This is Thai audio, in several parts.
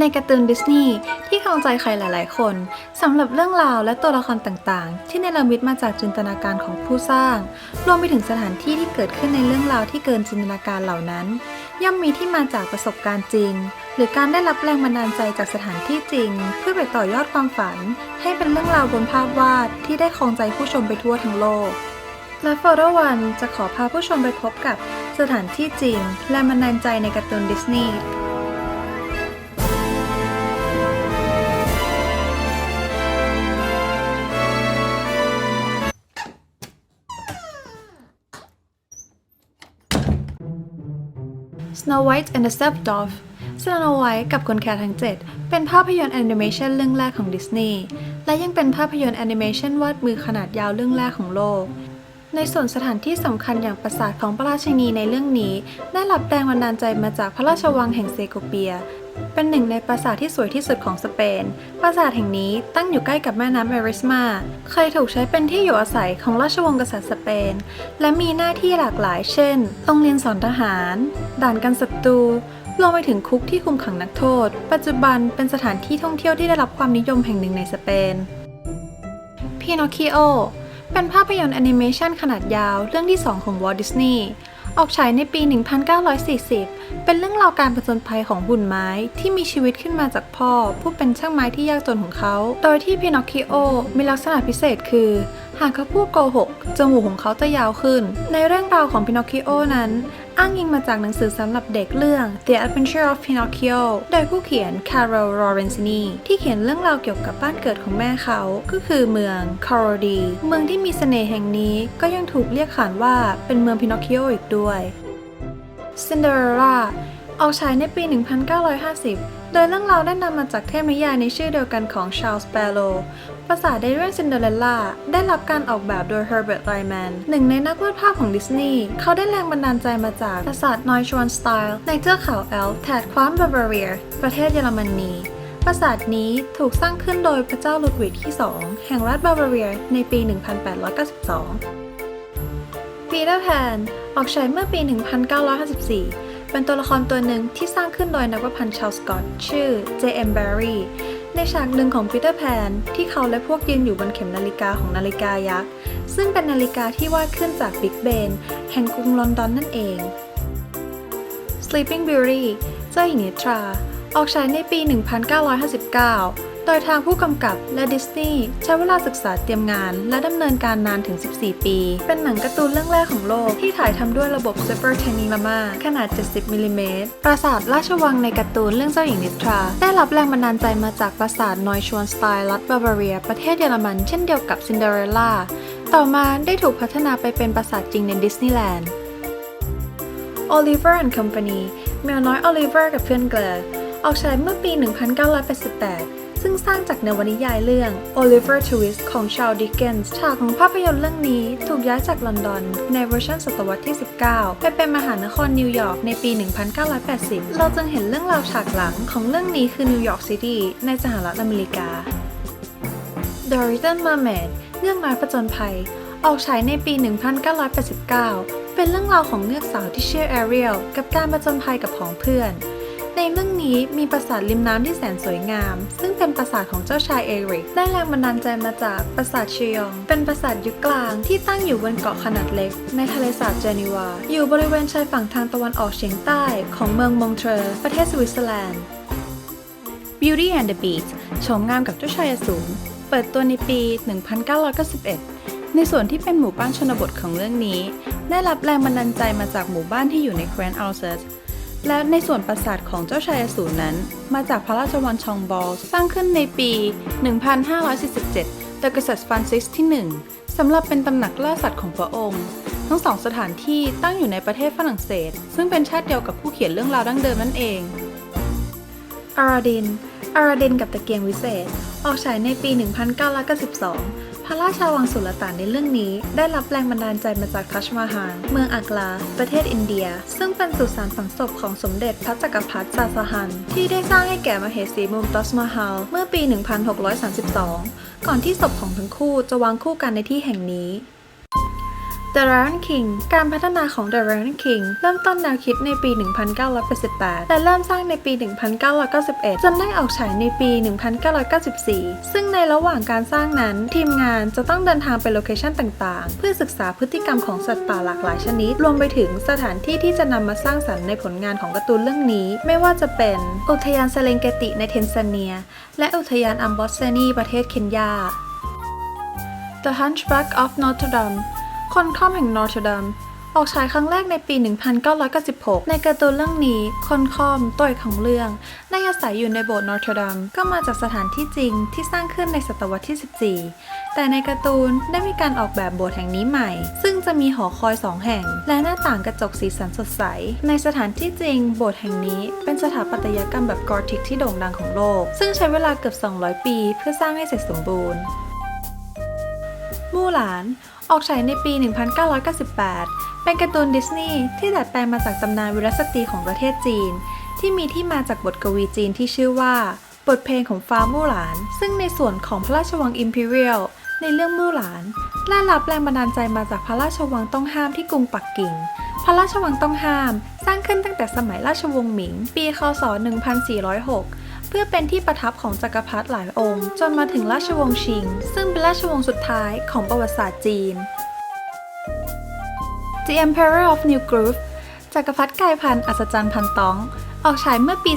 ในการ์ตูนดิสนีย์ที่ครองใจใครหลาย ๆ คนสำหรับเรื่องราวและตัวละครต่าง ๆ ที่เนรมิตมาจากจินตนาการของผู้สร้าง รวมไปถึงสถานที่ที่เกิดขึ้นในเรื่องราวที่เกินจินตนาการเหล่านั้น ย่อมมีที่มาจากประสบการณ์จริง หรือการได้รับแรงบันดาลใจจากสถานที่จริง เพื่อไปต่อยอดความฝัน ให้เป็นเรื่องราวบนภาพวาดที่ได้ครองใจผู้ชมไปทั่วทั้งโลก และฟอร์วันจะขอพาผู้ชมไปพบกับสถานที่จริง และบันดาลใจในการ์ตูนดิสนีย์ Snow White and the Seven-Dwarfs Snow White กับคนแค่ทั้ง 7 เป็นภาพยนตร์แอนิเมชันเรื่องแรกของดิสนีย์ และยังเป็นภาพยนตร์แอนิเมชันวาดมือขนาดยาวเรื่องแรกของโลก ในส่วนสถานที่สำคัญอย่างปราสาทของพระราชินีในเรื่องนี้ ได้รับแรงบันดาลใจมาจากพระราชวังแห่งเซโกเปีย เป็นหนึ่งในปราสาทที่สวยที่สุดของสเปน ปราสาทแห่งนี้ตั้งอยู่ใกล้กับแม่น้ำเอริสมา เคยถูกใช้เป็นที่อยู่อาศัยของราชวงศ์กษัตริย์สเปน และมีหน้าที่หลากหลาย เช่น โรงเรียนสอนทหาร ด่านกันศัตรู รวมไปถึงคุกที่คุมขังนักโทษ ปัจจุบันเป็นสถานที่ท่องเที่ยวที่ได้รับความนิยมแห่งหนึ่งในสเปนพินอคคิโอ เป็นภาพยนตร์แอนิเมชันขนาดยาวเรื่องที่2ของวอลดิสนีย์ ออกฉายในปี 1940 เป็นเรื่องราวการผจญภัยของหุ่นไม้ที่มีชีวิตขึ้นมาจากพ่อ ผู้เป็นช่างไม้ที่ยากจนของเขา โดยที่พินอคคิโอมีลักษณะพิเศษคือ หากเขาพูดโกหก จมูกของเขาจะยาวขึ้น ในเรื่องราวของพินอคคิโอนั้น อ้างอิงมาจากหนังสือสำหรับเด็กเรื่อง The Adventure of Pinocchio โดยผู้เขียน Carol Lorenzini ที่เขียนเรื่องราวเกี่ยวกับบ้านเกิดของแม่เขา ก็คือเมือง c a r o d i เมืองที่มีเสน่ห์แห่งนี้ก็ยังถูกเรียกขานว่าเป็นเมืองพินอคคิโออีกด้วย Cinderella ออกฉายในปี 1950 โดยเรื่องราวได้นำมาจากเทพนิยายในชื่อเดียวกันของ Charles Barrow ปราสาทในเรื่อง Cinderella ได้รับการออกแบบโดย Herbert Lyman หนึ่งในนักวาดภาพของดิสนีย์เขาได้แรงบันดาลใจมาจากปราสาทนอยชวนสไตล์ในเทือกเขาแอลป์แถบคว้านบาบาเรีย ประเทศเยอรมนีปราสาทนี้ถูกสร้างขึ้นโดยพระเจ้าลุดวิกที่ 2 แห่งรัฐบาบาเรียในปี 1892 ปีเตอร์แพนออกฉายเมื่อปี 1954 เป็นตัวละครตัวหนึ่งที่สร้างขึ้นโดยนักวาดพันธ์ชาวสกอต ชื่อ J.M. Barrie ในฉากหนึ่งของปีเตอร์แพนที่เขาและพวกยืนอยู่บนเข็มนาฬิกาของนาฬิกายักษ์ ซึ่งเป็นนาฬิกาที่วาดขึ้นจากบิ๊กเบนแห่งกรุงลอนดอนนั่นเอง Sleeping Beauty เจ้าหญิงนิทรา ออกฉายในปี 1959 โดยทางผู้กำกับและดิสนีย์ใช้เวลาศึกษาเตรียมงาน และดำเนินการนานถึง 14 ปี เป็นหนังการ์ตูนเรื่องแรกของโลกที่ถ่ายทำด้วยระบบ Super Technicolor ขนาด 70มิลลิเมตรปราสาทราชวังในการ์ตูนเรื่องเจ้าหญิงนิทรา ได้รับแรงบันดาลใจมาจากปราสาทนอยชวนสไตล์รัฐบาบาเรีย ประเทศเยอรมันเช่นเดียวกับซินเดอเรลล่าต่อมาได้ถูกพัฒนาไปเป็นปราสาทจริงในดิสนีย์แลนด์ Oliver and Company แมวน้อย Oliver กับเพื่อนเกลอออกฉายเมื่อปี 1988 ซึ่งสร้างจากนวนิยายเรื่อง Oliver Twist ของ Charles Dickens ฉากของภาพยนตร์เรื่องนี้ถูกย้ายจากลอนดอนในเวอร์ชันศตวรรษที่ 19 ไปเป็นมหานครนิวยอร์กในปี 1980 เราจึงเห็นเรื่องราวฉากหลังของเรื่องนี้คือนิวยอร์กซิตี้ในสหรัฐอเมริกา The Little Mermaid เงือกน้อยผจญภัย ออกฉายในปี 1989 เป็นเรื่องราวของเงือกสาวที่ชื่อแอเรียลกับการผจญภัยกับผองเพื่อน ในเรื่องนี้มีปราสาทริมน้ำที่แสนสวยงาม ซึ่งเป็นปราสาทของเจ้าชายเอริก ได้แรงบันดาลใจมาจากปราสาทเชิยองเป็นปราสาทยุคกลางที่ตั้งอยู่บนเกาะขนาดเล็ก ในทะเลสาบเจนีวา อยู่บริเวณชายฝั่งทางตะวันออกเฉียงใต้ของเมืองมงเทร์ประเทศสวิตเซอร์แลนด์ Beauty and the Beast โฉมงามกับเจ้าชายอสูรเปิดตัวในปี 1991 ในส่วนที่เป็นหมู่บ้านชนบทของเรื่องนี้ ได้รับแรงบันดาลใจมาจากหมู่บ้านที่อยู่ในแคว้นอัลเซส และในส่วนปราสาทของเจ้าชายอสูรนั้น มาจากพระราชวังชองบอลสร้างขึ้นในปี 1547 โดยกษัตริย์ฟรานซิสที่ 1 สำหรับเป็นตำหนักล่าสัตว์ของพระองค์ ทั้งสองสถานที่ตั้งอยู่ในประเทศฝรั่งเศส ซึ่งเป็นชาติเดียวกับผู้เขียนเรื่องราวดั้งเดิมนั่นเอง อาราดินอาราดินกับตะเกียงวิเศษ ออกฉายในปี 1992 ระราชวังสุลต่านในเรื่องนี้ ได้รับแรงบันดาลใจมาจากทัชมาฮาลเมืองอากลา ประเทศอินเดีย ซึ่งเป็นสุสานฝังศพของสมเด็จพระจักรพรรดิซาสฮัน ที่ได้สร้างให้แก่มเหสีมุมตัสมาฮาลเมื่อปี 1632 ก่อนที่ศพของทั้งคู่จะวางคู่กันในที่แห่งนี้ The Lion King การพัฒนาของ The Lion King เริ่มต้นแนวคิดในปี 1988 และเริ่มสร้างในปี 1991 จนได้ออกฉายในปี 1994 ซึ่งในระหว่างการสร้างนั้น ทีมงานจะต้องเดินทางไปโลเคชันต่างๆ เพื่อศึกษาพฤติกรรมของสัตว์ป่าหลากหลายชนิด รวมไปถึงสถานที่ที่จะนำมาสร้างสรรค์ในผลงานของการ์ตูนเรื่องนี้ ไม่ว่าจะเป็นอุทยานเซเลงเกติในเทนซาเนีย และอุทยานอัมบอสเซนีประเทศเคนยา The Hunchback of Notre Dame คนคอมแห่งนอร์ทดัมออกฉายครั้งแรกในปี 1996 ในการ์ตูนเรื่องนี้คนคอมตัวเอกของเรื่องได้อาศัยอยู่ในโบสถ์นอร์ทดัมก็มาจากสถานที่จริงที่สร้างขึ้นในศตวรรษที่ 14 แต่ในการ์ตูนได้มีการออกแบบโบสถ์แห่งนี้ใหม่ ซึ่งจะมีหอคอยสองแห่ง และหน้าต่างกระจกสีสันสดใส ในสถานที่จริง โบสถ์แห่งนี้เป็นสถาปัตยกรรมแบบกอธิกที่โด่งดังของโลก ซึ่งใช้เวลาเกือบ 200 ปี เพื่อสร้างให้เสร็จสมบูรณ์มู่หลาน ออกฉายในปี 1998 เป็นการ์ตูนดิสนีย์ที่ดัดแปลงมาจากตำนานวิรสตรีของประเทศจีน ที่มีที่มาจากบทกวีจีนที่ชื่อว่า บทเพลงของฟ้ามู่หลาน ซึ่งในส่วนของพระราชวังอิมพีเรียลในเรื่องมู่หลานได้รับแรงบันดาลใจมาจากพระราชวังต้องห้ามที่กรุงปักกิ่ง พระราชวังต้องห้าม สร้างขึ้นตั้งแต่สมัยราชวงศ์หมิง ปีคศ 1406 พื่อเป็นที่ประทับของจักรพรรดิหลายองค์ จนมาถึงราชวงศ์ชิง ซึ่งเป็นราชวงศ์สุดท้ายของประวัติศาสตร์จีน The Emperor of New Groove จักรพรรดิกายพันธุ์อัศจรรย์พันตอง ออกฉายเมื่อปี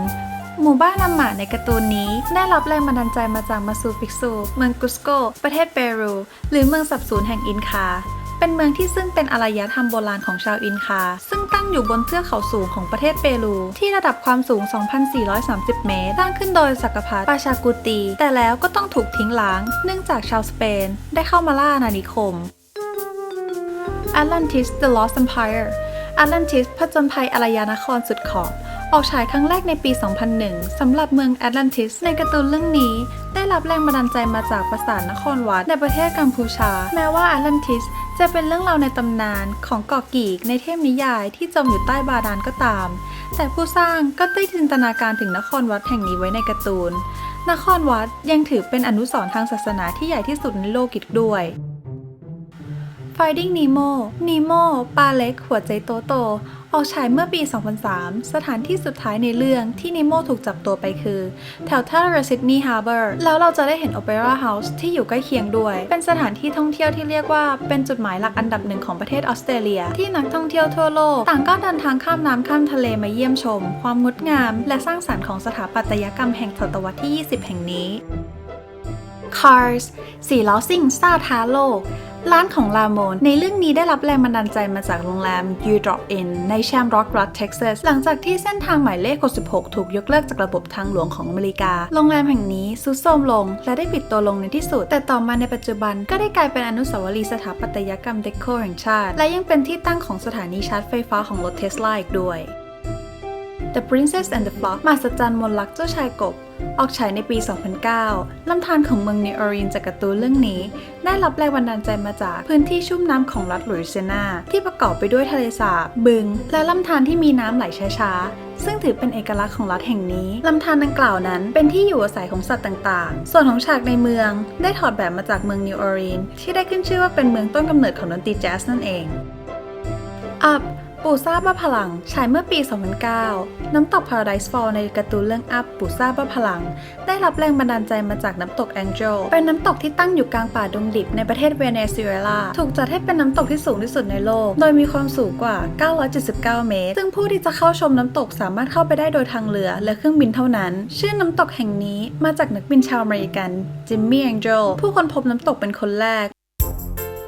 2000 หมู่บ้านอาหมาในการ์ตูนนี้ได้รับแรงบันดาลใจมาจากมาซูปิกซู เมืองกุสโก ประเทศเปรู หรือเมืองสับสูนแห่งอินคา เป็นเมืองที่ซึ่งเป็นอารยธรรมโบราณของชาวอินคา ซึ่งตั้งอยู่บนเทือกเขาสูงของประเทศเปรู ที่ระดับความสูง 2,430 เมตรสร้างขึ้นโดยจักรพรรดิปาชากุตี แต่แล้วก็ต้องถูกทิ้งล้าง เนื่องจากชาวสเปน ได้เข้ามาล่าอาณานิคม Atlantis The Lost Empire Atlantis ผจญภัยอารยานครสุดขอบออกฉายครั้งแรกในปี 2001 สำหรับเมือง Atlantis ในการ์ตูนเรื่องนี้ ได้รับแรงบันดาลใจมาจากปราสาทนครวัดในประเทศกัมพูชา แม้ว่า Atlantis จะเป็นเรื่องราวในตำนานของเกาะกีกในเทพนิยายที่จมอยู่ใต้บาดาลก็ตาม แต่ผู้สร้างก็ได้จินตนาการถึงนครวัดแห่งนี้ไว้ในการ์ตูน นครวัดยังถือเป็นอนุสรณ์ทางศาสนาที่ใหญ่ที่สุดในโลกอีกด้วย Finding Nemo Nemo ปลาเล็ก หัวใจโตโต ออกฉายเมื่อปี 2003 สถานที่สุดท้ายในเรื่องที่นิโมถูกจับตัวไปคือ แถวท่าเรือซิดนีย์ฮาร์เบอร์ แล้วเราจะได้เห็นโอเปร่าเฮาส์ที่อยู่ใกล้เคียงด้วย เป็นสถานที่ท่องเที่ยวที่เรียกว่าเป็นจุดหมายหลักอันดับหนึ่งของประเทศออสเตรเลีย ที่นักท่องเที่ยวทั่วโลก ต่างก็เดินทางข้ามน้ำข้ามทะเลมาเยี่ยมชม ความงดงาม และสร้างสรรค์ของสถาปัตยกรรมแห่งศตวรรษที่ 20 แห่งนี้ Cars สี่ล้อซิ่งซ่าท้าโลก ร้านของลาโมน ในเรื่องนี้ได้รับแรงบันดาลใจมาจากโรงแรม U Drop In ในแชมร็อกรัฐเท็กซัส หลังจากที่เส้นทางหมายเลข 66 ถูกยกเลิกจากระบบทางหลวงของอเมริกา โรงแรมแห่งนี้ซุดโทรมลง และได้ปิดตัวลงในที่สุด แต่ต่อมาในปัจจุบันก็ได้กลายเป็นอนุสาวรีย์สถาปัตยกรรมเดโคแห่งชาติ และยังเป็นที่ตั้งของสถานีชาร์จไฟฟ้าของรถเทสลาอีกด้วย The Princess and the Frog มหัศจรรย์มนต์รักเจ้าชายกบ ออกฉายในปี 2009 ลำธารของเมืองนิวออร์ลีนจากการ์ตูนเรื่องนี้ ได้รับแรงบันดาลใจมาจากพื้นที่ชุ่มน้ำของรัฐลุยเซียนา ที่ประกอบไปด้วยทะเลสาบ บึง และลำธารที่มีน้ำไหลช้าๆ ซึ่งถือเป็นเอกลักษณ์ของรัฐแห่งนี้ ลำธารดังกล่าวนั้นเป็นที่อยู่อาศัยของสัตว์ต่างๆ ส่วนของฉากในเมืองได้ถอดแบบมาจากเมืองนิวออร์ลีนที่ได้ขึ้นชื่อว่าเป็นเมืองต้นกำเนิดของดนตรีแจ๊สนั่นเอง Up ปูซ่าบ้าพลังฉายเมื่อปี 2009 น้ำตก Paradise Fall ในการ์ตูนเรื่อง Up ปูซ่าบ้าพลัง ได้รับแรงบันดาลใจมาจากน้ำตก Angel เป็นน้ำตกที่ตั้งอยู่กลางป่าดงดิบในประเทศเวเนซุเอลา ถูกจัดให้เป็นน้ำตกที่สูงที่สุดในโลก โดยมีความสูงกว่า 979 เมตร ซึ่งผู้ที่จะเข้าชมน้ำตกสามารถเข้าไปได้โดยทางเรือและเครื่องบินเท่านั้น ชื่อน้ำตกแห่งนี้มาจากนักบินชาวอเมริกันจิมมี่ Angel ผู้ค้นพบน้ำตกเป็นคนแรก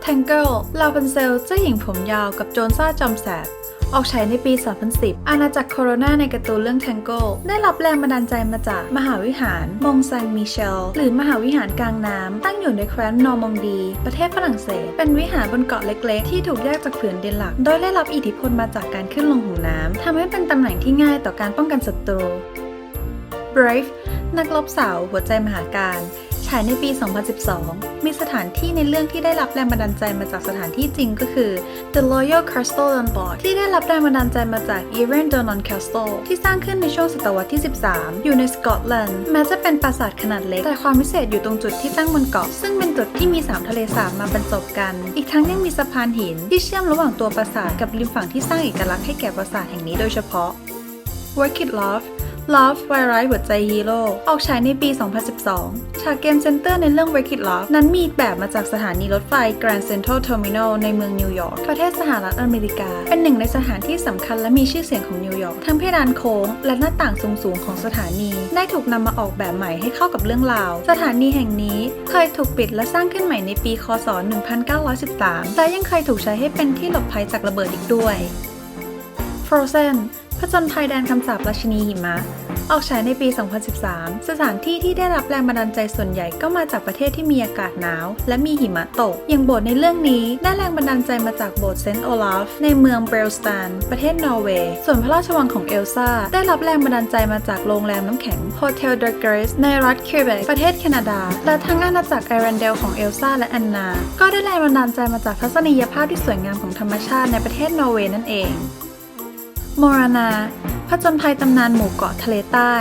Tangle ลลาพันเซลเจ้าหญิงผมยาวกับโจรซ่าจอมแสบ ออกฉายในปี 2010 อาณาจักรโคโรนาในการ์ตูนเรื่อง Tangle ได้รับแรงบันดาลใจมาจากมหาวิหารมงซันมิเชล หรือมหาวิหารกลางน้ำ ตั้งอยู่ในแคว้นนอร์มองดี ประเทศฝรั่งเศส เป็นวิหารบนเกาะเล็กๆ ที่ถูกแยกจากผืนดินหลัก โดยได้รับอิทธิพลมาจากการขึ้นลงของน้ำทำให้เป็นตำแหน่งที่ง่ายต่อการป้องกันศัตรู Brave นักรบสาวหัวใจมหาการ ฉายในปี 2012 มีสถานที่ในเรื่องที่ได้รับแรงบันดาลใจมาจากสถานที่จริงก็คือ The Royal Castle Dunbar ที่ได้รับแรงบันดาลใจมาจาก e r e n d o n o n Castle ที่สร้างขึ้นในช่วงศตวรรษที่ 13 อยู่ในสกอตแลนด์ แม้จะเป็นปราสาทขนาดเล็ก แต่ความพิเศษอยู่ตรงจุดที่ตั้งบนเกาะ ซึ่งเป็นจุดที่มี 3 ทะเลสาบมาบรรจบกัน อีกทั้งยังมีสะพานหินที่เชื่อมระหว่างตัวปราสาทกับริมฝั่งที่สร้างเอกลักษณ์ให้แก่ปราสาทแห่งนี้โดยเฉพาะ Work It Love Love วายร้ายหัวใจฮีโร่ออกฉายในปี 2012 ฉากเกมเซ็นเตอร์ในเรื่อง Work It Love นั้นมีแบบมาจากสถานีรถไฟ Grand Central Terminal ในเมืองนิวยอร์กประเทศสหรัฐอเมริกา เป็นหนึ่งในสถานที่สำคัญและมีชื่อเสียงของนิวยอร์กทั้งเพดานโค้งและหน้าต่างสูงๆของสถานี ได้ถูกนำมาออกแบบใหม่ให้เข้ากับเรื่องราว สถานีแห่งนี้เคยถูกปิดและสร้างขึ้นใหม่ในปี คศ 1913 และยังเคยถูกใช้ให้เป็นที่หลบภัยจากระเบิดอีกด้วย Frozen ผจญภัยแดนคำสาปราชินีหิมะ ออกฉายในปี 2013 สถานที่ที่ได้รับแรงบันดาลใจส่วนใหญ่ก็มาจากประเทศที่มีอากาศหนาว และมีหิมะตก อย่างโบสถ์ในเรื่องนี้ได้แรงบันดาลใจมาจากโบสถ์เซนต์โอลาฟในเมืองเบลสตันประเทศนอร์เวย์ ส่วนพระราชวังของเอลซ่าได้รับแรงบันดาลใจมาจากโรงแรมน้ำแข็ง Hotel de Grace ในรัฐคิวเบกประเทศแคนาดา และทั้งอาณาจักรไอรันเดลของเอลซ่าและแอนนา ก็ได้แรงบันดาลใจมาจากทัศนียภาพที่สวยงามของธรรมชาติในประเทศนอร์เวย์นั่นเอง มรานาผจญภัยตำนานหมู่เกาะทะเลใต้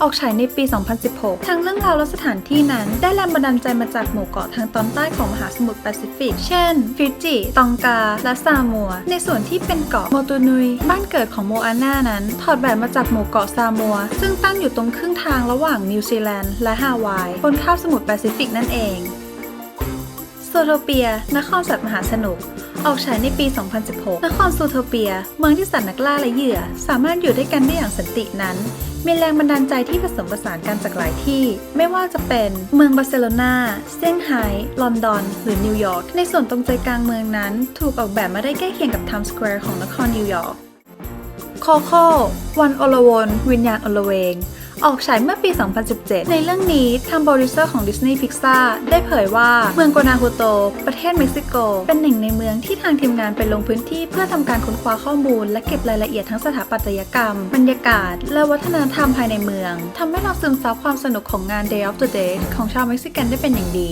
ออกฉายในปี 2016 ทั้งเรื่องราวและสถานที่นั้น ได้แรงบันดาลใจมาจากหมู่เกาะทางตอนใต้ของมหาสมุทรแปซิฟิก เช่น ฟิจิ ตองกา และซามัว ในส่วนที่เป็นเกาะโมตูนุย บ้านเกิดของโมอาน่านั้น ถอดแบบมาจากหมู่เกาะซามัว ซึ่งตั้งอยู่ตรงครึ่งทางระหว่างนิวซีแลนด์และฮาวาย บนคาบสมุทรแปซิฟิกนั่นเองโซโทเปีย นครสัตว์มหาสนุก ออกฉายในปี 2016 นครซูโทเปีย เมืองที่สัตว์นักล่าและเหยื่อ สามารถอยู่ด้วยกันได้อย่างสันตินั้น มีแรงบันดาลใจที่ผสมผสานกันจากหลายที่ ไม่ว่าจะเป็นเมืองบาร์เซโลนาเซี่ยงไฮ้ ลอนดอน หรือนิวยอร์ก ในส่วนตรงใจกลางเมืองนั้น ถูกออกแบบมาได้ใกล้เคียงกับไทม์สแควร์ของนครนิวยอร์ก โคโค่วันอลวน วิญญาณอลเวง ออกฉายเมื่อปี 2017 ในเรื่องนี้ทางโปรดิวเซอร์ของ Disney Pixar ได้เผยว่าเมืองโกนาฮูโต ประเทศเม็กซิโก เป็นหนึ่งในเมืองที่ทางทีมงานไปลงพื้นที่เพื่อทำการค้นคว้าข้อมูล และเก็บรายละเอียดทั้งสถาปัตยกรรม บรรยากาศ และวัฒนธรรมภายในเมืองทำให้เราซึมซับความสนุกของงาน Day of the Dead ของชาวเม็กซิกันได้เป็นอย่างดี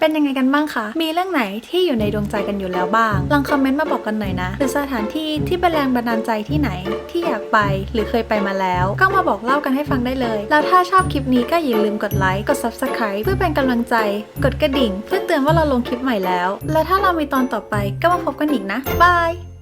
เป็นยังไงกันบ้างคะ มีเรื่องไหนที่อยู่ในดวงใจกันอยู่แล้วบ้าง ลองคอมเมนต์มาบอกกันหน่อยนะ หรือสถานที่ที่เป็นแรงบันดาลใจที่ไหนที่อยากไปหรือเคยไปมาแล้ว ก็มาบอกเล่ากันให้ฟังได้เลย แล้วถ้าชอบคลิปนี้ก็อย่าลืมกดไลค์ กด subscribe เพื่อเป็นกำลังใจ กดกระดิ่ง เพื่อเตือนว่าเราลงคลิปใหม่แล้ว และถ้าเรามีตอนต่อไปก็มาพบกันอีกนะ บาย